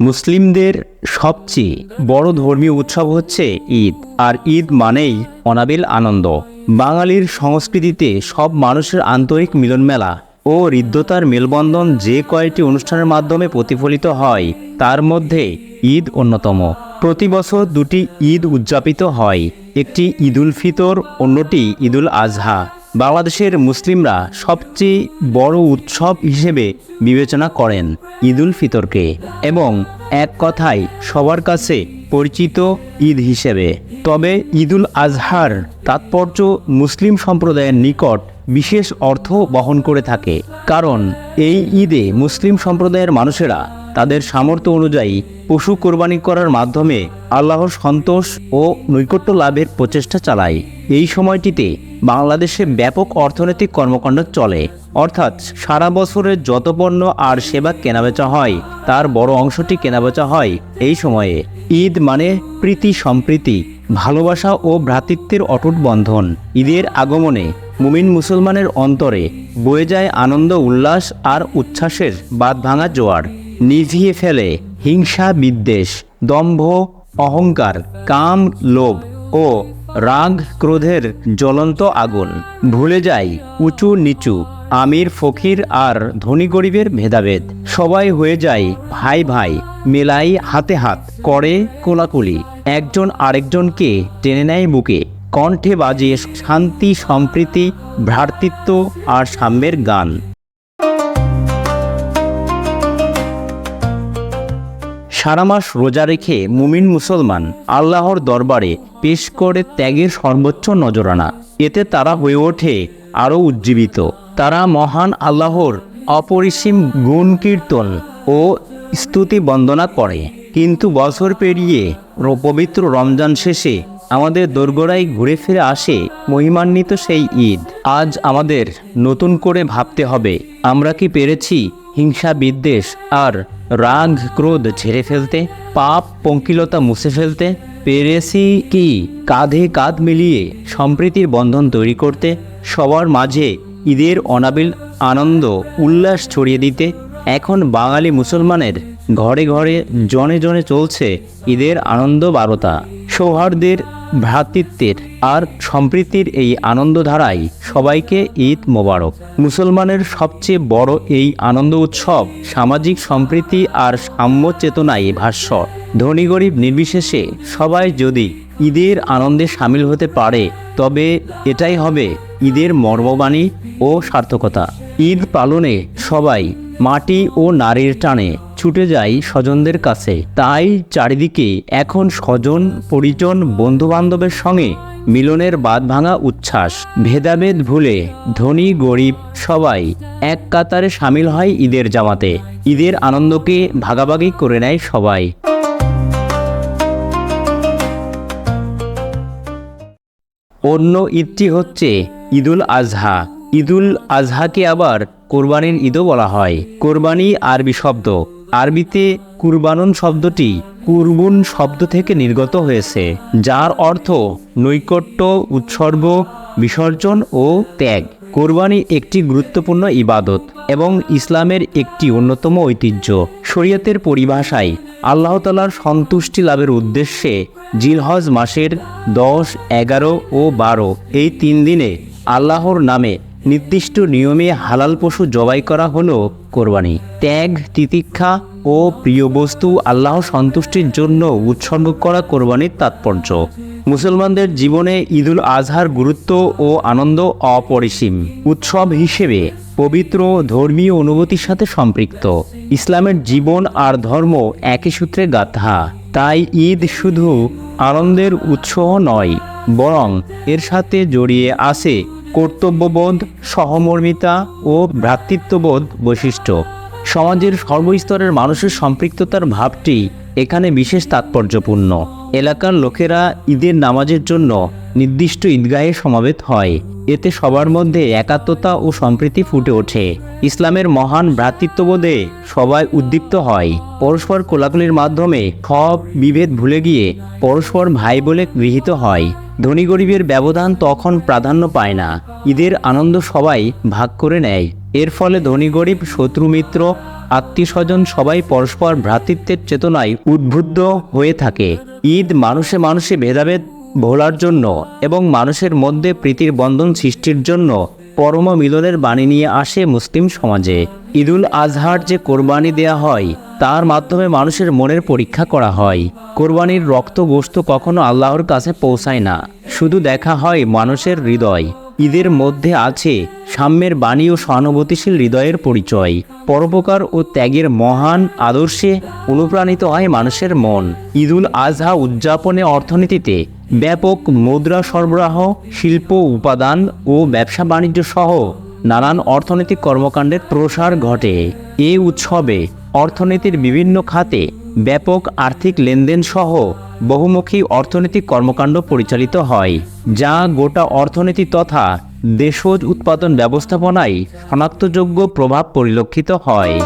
মুসলিমদের সবচেয়ে বড় ধর্মীয় উৎসব হচ্ছে ঈদ। আর ঈদ মানেই অনাবিল আনন্দ। বাঙালির সংস্কৃতিতে সব মানুষের আন্তরিক মিলনমেলা ও হৃদ্যতার মেলবন্ধন যে কয়েকটি অনুষ্ঠানের মাধ্যমে প্রতিফলিত হয়, তার মধ্যে ঈদ অন্যতম। প্রতি বছর দুটি ঈদ উদযাপিত হয়। একটি ঈদুল ফিতর, অন্যটি ঈদুল আজহা। বাংলাদেশের মুসলিমরা সবচেয়ে বড় উৎসব হিসেবে বিবেচনা করেন ঈদুল ফিতরকে এবং এক কথায় সবার কাছে পরিচিত ঈদ হিসেবে। তবে ঈদুল আজহার তাৎপর্য মুসলিম সম্প্রদায়ের নিকট বিশেষ অর্থ বহন করে থাকে। কারণ এই ঈদে মুসলিম সম্প্রদায়ের মানুষেরা তাদের সামর্থ্য অনুযায়ী পশু কোরবানি করার মাধ্যমে আল্লাহর সন্তোষ ও নৈকট্য লাভের প্রচেষ্টা চালায়। এই সময়টিতে বাংলাদেশে ব্যাপক অর্থনৈতিক কর্মকাণ্ড চলে। অর্থাৎ সারা বছরের যত পণ্য আর সেবা কেনাবেচা হয়, তার বড় অংশটি কেনাবেচা হয় এই সময়ে। ঈদ মানে প্রীতি সম্প্রীতি, ভালোবাসা ও ভ্রাতৃত্বের অটুট বন্ধন। ঈদের আগমনে মুমিন মুসলমানের অন্তরে বয়ে যায় আনন্দ, উল্লাস আর উচ্ছ্বাসের বাদ ভাঙা জোয়ার। নিভিয়ে ফেলে হিংসা বিদ্বেষ, দম্ভ, অহংকার, কাম, লোভ ও রাগ ক্রোধের জ্বলন্ত আগুন। ভুলে যায় উঁচু নিচু, আমির, ফকির আর ধনী গরিবের ভেদাভেদ। সবাই হয়ে যায় ভাই ভাই, মেলাই হাতে হাত, করে কোলাকুলি। একজন আরেকজনকে টেনে নেয় বুকে কণ্ঠে বাজে শান্তি, সম্প্রীতি, ভ্রাতৃত্ব আর সাম্যের গান। সারা মাস রোজা রেখে মুমিন মুসলমান, আল্লাহর দরবারে পেশ করে ত্যাগের সর্বোচ্চ নজরানা। এতে তারা হয়ে ওঠে আরও উজ্জীবিত। তারা মহান আল্লাহর অপরিসীম গুণ কীর্তন ও স্তুতি বন্দনা করে। কিন্তু বছর পেরিয়ে পবিত্র রমজান শেষে আমাদের দোরগোড়ায় ঘুরে ফিরে আসে মহিমান্বিত সেই ঈদ। আজ আমাদের নতুন করে ভাবতে হবে, আমরা কি পেরেছি হিংসা বিদ্বেষ আর রাগ ক্রোধ ঝেড়ে ফেলতে পাপ পঙ্কিলতা মুছে ফেলতে? পেরেছি কি কাঁধে কাঁধ মিলিয়ে সম্প্রীতির বন্ধন তৈরি করতে, সবার মাঝে ঈদের অনাবিল আনন্দ, উল্লাস ছড়িয়ে দিতে, এখন বাঙালি মুসলমানের ঘরে ঘরে, জনে জনে চলছে ঈদের আনন্দ বারতা। সৌহার্দ্যের, ভ্রাতৃত্বের আর সম্প্রীতির এই আনন্দধারায় সবাইকে ঈদ মোবারক। মুসলমানের সবচেয়ে বড় এই আনন্দ উৎসব সামাজিক সম্প্রীতি আর সাম্য চেতনায় ভাস্বর। ধনী গরিব নির্বিশেষে সবাই যদি ঈদের আনন্দে সামিল হতে পারে, তবে এটাই হবে ঈদের মর্মবাণী ও সার্থকতা। ঈদ পালনে সবাই মাটি ও নারীর টানে ছুটে যায় স্বজনদের কাছে। তাই চারিদিকে এখন স্বজন, পরিজন বন্ধু বান্ধবের সঙ্গে মিলনের বাদ ভাঙা উচ্ছ্বাস। ভেদাভেদ ভুলে ধনী গরিব সবাই এক কাতারে সামিল হয় ঈদের জামাতে। ঈদের আনন্দকে ভাগাভাগি করে নেয় সবাই। অন্য ঈদটি হচ্ছে ঈদুল আজহা। ঈদুল আজহাকে আবার কোরবানির ঈদও বলা হয়। কোরবানি আরবি শব্দ। আরবিতে কুরবানন শব্দটি কুরবুন শব্দ থেকে নির্গত হয়েছে, যার অর্থ নৈকট্য, উৎসর্গ, বিসর্জন ও ত্যাগ। কোরবানি একটি গুরুত্বপূর্ণ ইবাদত এবং ইসলামের একটি অন্যতম ঐতিহ্য। শরীয়তের পরিভাষায়, আল্লাহ তালার সন্তুষ্টি লাভের উদ্দেশ্যে জিলহজ মাসের দশ, এগারো ও বারো এই তিন দিনে আল্লাহর নামে নির্দিষ্ট নিয়মে হালাল পশু জবাই করা হলো কোরবানি। ত্যাগ, তিতিক্ষা ও প্রিয় বস্তু আল্লাহ সন্তুষ্টির জন্য উৎসর্গ করা কোরবানির তাৎপর্য। মুসলমানদের জীবনে ঈদুল আজহার গুরুত্ব ও আনন্দ অপরিসীম। উৎসব হিসেবে পবিত্র ধর্মীয় অনুভূতির সাথে সম্পৃক্ত। ইসলামের জীবন আর ধর্ম একই সূত্রে গাথা। তাই ঈদ শুধু আনন্দের উৎসহ নয়, বরং এর সাথে জড়িয়ে আছে কর্তব্যবোধ, সহমর্মিতা ও ভ্রাতৃত্ববোধ বৈশিষ্ট্য। সমাজের সর্বস্তরের মানুষের সম্পৃক্ততার ভাবটি এখানে বিশেষ তাৎপর্যপূর্ণ। এলাকার লোকেরা ঈদের নামাজের জন্য নির্দিষ্ট ঈদগাহে সমাবেত হয়। এতে সবার মধ্যে একাত্মতা ও সম্প্রীতি ফুটে ওঠে। ইসলামের মহান ভ্রাতৃত্ববোধে সবাই উদ্দীপ্ত হয়। পরস্পর কোলাকুলির মাধ্যমে সব বিভেদ ভুলে গিয়ে পরস্পর ভাই বলে গৃহীত হয়। ধনী গরিবের ব্যবধান তখন প্রাধান্য পায় না। ঈদের আনন্দ সবাই ভাগ করে নেয়। এর ফলে ধনী গরিব, শত্রু মিত্র আত্মীয় স্বজন সবাই পরস্পর ভ্রাতৃত্বের চেতনায় উদ্বুদ্ধ হয়ে থাকে। ঈদ মানুষে মানুষে ভেদাভেদ ভোলার জন্য এবং মানুষের মধ্যে প্রীতির বন্ধন সৃষ্টির জন্য পরম মিলনের বাণী নিয়ে আসে মুসলিম সমাজে। ঈদুল আজহার যে কোরবানি দেয়া হয়, তার মাধ্যমে মানুষের মনের পরীক্ষা করা হয়। কোরবানির রক্ত গোস্ত কখনো আল্লাহর কাছে পৌঁছায় না। শুধু দেখা হয় মানুষের হৃদয়। ঈদের মধ্যে আছে সাম্যের বাণী ও সহানুভূতিশীল হৃদয়ের পরিচয়। পরোপকার ও ত্যাগের মহান আদর্শে অনুপ্রাণিত হয় মানুষের মন। ঈদুল আজহা উদযাপনে অর্থনীতিতে ব্যাপক মুদ্রা সরবরাহ, শিল্প উপাদান ও ব্যবসা বাণিজ্য সহ নানান অর্থনৈতিক কর্মকাণ্ডের প্রসার ঘটে। এই উৎসবে অর্থনীতির বিভিন্ন খাতে ব্যাপক আর্থিক লেনদেন সহ বহুমুখী অর্থনৈতিক কর্মকাণ্ড পরিচালিত হয়, যা গোটা অর্থনীতি তথা দেশজ উৎপাদন ব্যবস্থাপনায় শনাক্তযোগ্য প্রভাব পরিলক্ষিত হয়।